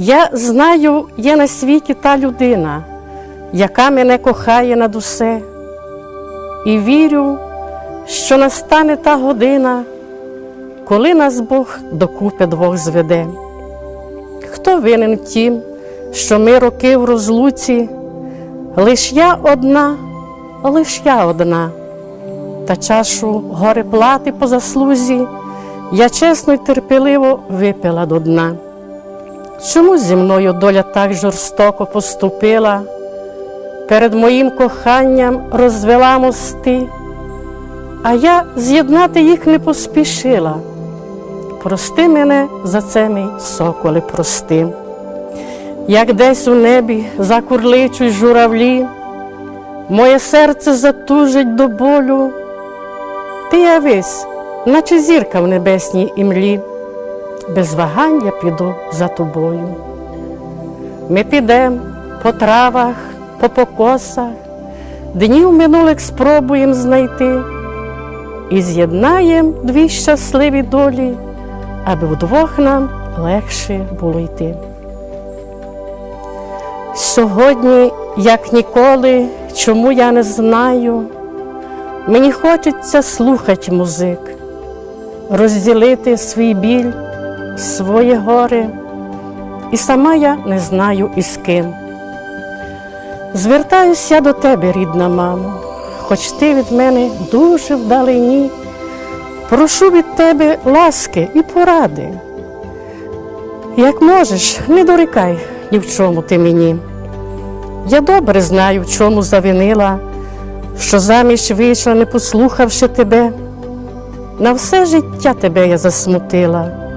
Я знаю, є на світі та людина, яка мене кохає над усе, і вірю, що настане та година, коли нас Бог докупи двох зведе. Хто винен в тім, що ми роки в розлуці, лиш я одна, лиш я одна, та чашу горе плати по заслузі, я чесно й терпеливо випила до дна. Чому зі мною доля так жорстоко поступила? Перед моїм коханням розвела мости, а я з'єднати їх не поспішила. Прости мене за це, мій соколе, прости. Як десь у небі закурличуть журавлі, моє серце затужить до болю, ти явись, наче зірка в небесній імлі без вагань я піду за тобою. Ми підемо по травах, по покосах, днів минулих спробуємо знайти і з'єднаєм дві щасливі долі, аби вдвох нам легше було йти. Сьогодні, як ніколи, чому я не знаю, мені хочеться слухати музик, розділити свій біль своє горе, і сама я не знаю із ким. Звертаюся до тебе, рідна мамо, хоч ти від мене дуже вдалині, прошу від тебе ласки і поради. Як можеш, не дорікай ні в чому ти мені. Я добре знаю, в чому завинила, що заміж вийшла, не послухавши тебе. На все життя тебе я засмутила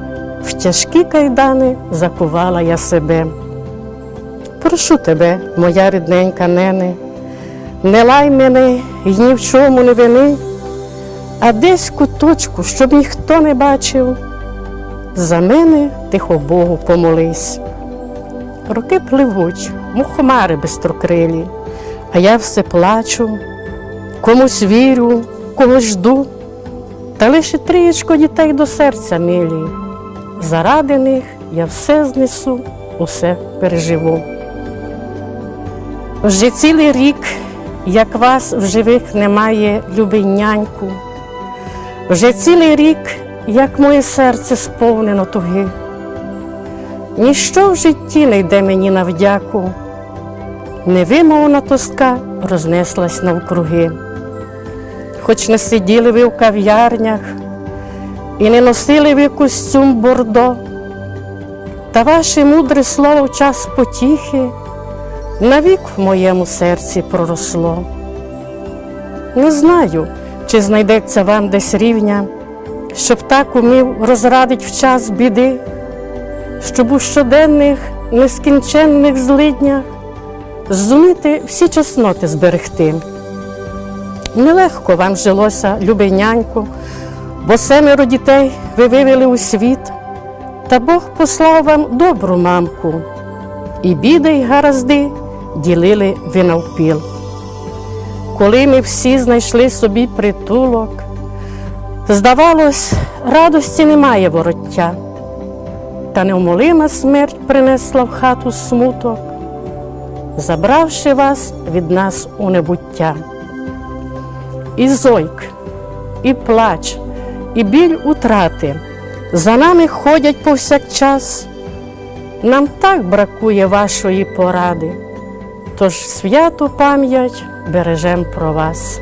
в тяжкі кайдани закувала я себе. Прошу тебе, моя рідненька нене, не лай мене й ні в чому не вини, а десь куточку, щоб ніхто не бачив, за мене тихо Богу помолись. Роки пливуть, мухомари бистрокрилі, а я все плачу, комусь вірю, когось жду, та лише трієчко дітей до серця милі. Заради них я все знесу, усе переживу. Вже цілий рік, як вас в живих немає, любий няньку. Вже цілий рік, як моє серце сповнено туги. Ніщо в житті не йде мені на вдяку, невимовна тоска рознеслась навкруги. Хоч не сиділи ви в кав'ярнях, і не носили ви костюм бордо, та ваше мудре слово в час потіхи навік в моєму серці проросло. Не знаю, чи знайдеться вам десь рівня, щоб так умів розрадить в час біди, щоб у щоденних нескінченних злиднях зуміти всі чесноти зберегти. Нелегко вам жилося, любий няньку, бо семеро дітей ви вивели у світ, та Бог послав вам добру мамку, і біди й гаразди ділили ви навпіл. Коли ми всі знайшли собі притулок, здавалось, радості немає вороття, та невмолима смерть принесла в хату смуток, забравши вас від нас у небуття. І зойк, і плач, і біль утрати за нами ходять повсякчас. Нам так бракує вашої поради, тож святу пам'ять бережем про вас.